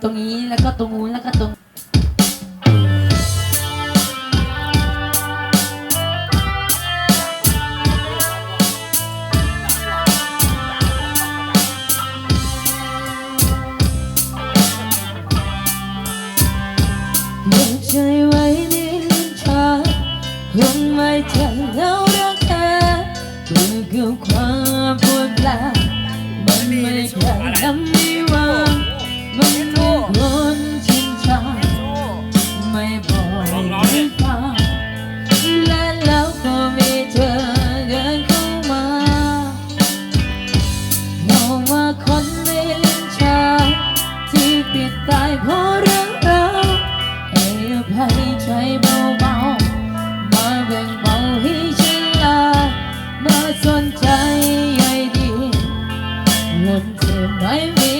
ตรงนี้แล้วก็ตรงนู้นแล้วก็ตรงเก็บใจไว้ในลิ้นชักคงไม่เจอแล้วรักแท้เกี่ยวกับความปวดร้าวมันไม่แค่ทำให้ ตายเพราะเรื่องเราให้อภัยใจเบาๆมาแบ่งเบาให้ฉันลามาสนใจใยดีวนเธอไม่มี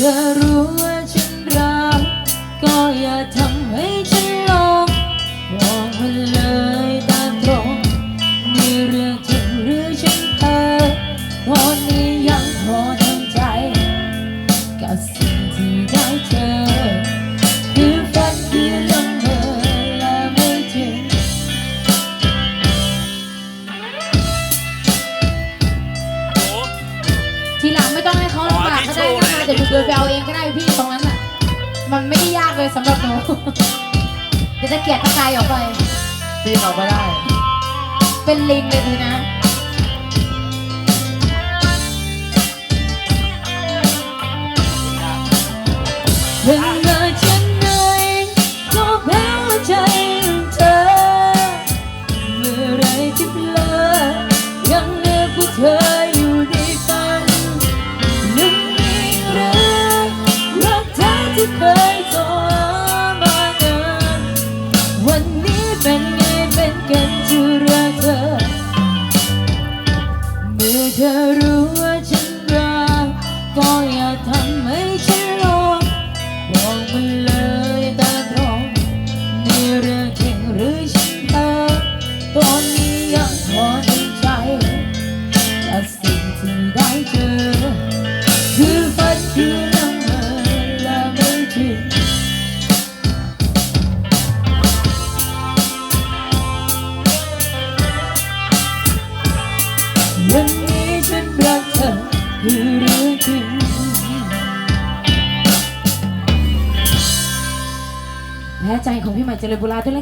เด้นะคะเดี๋ยวหนูเดินไปเอาเองก็ได้พี่ตรงนั้นอะ มันไม่ได้ยากเลยสำหรับหนูเดี๋ยวจะเกลียดตะกายออกไป ปีนออกไปได้ เป็นลิงเลยทีนะ กก็อ อคือเรื่อจริงแพ้ใจของพี่ใหม่เจริญบุราด้วย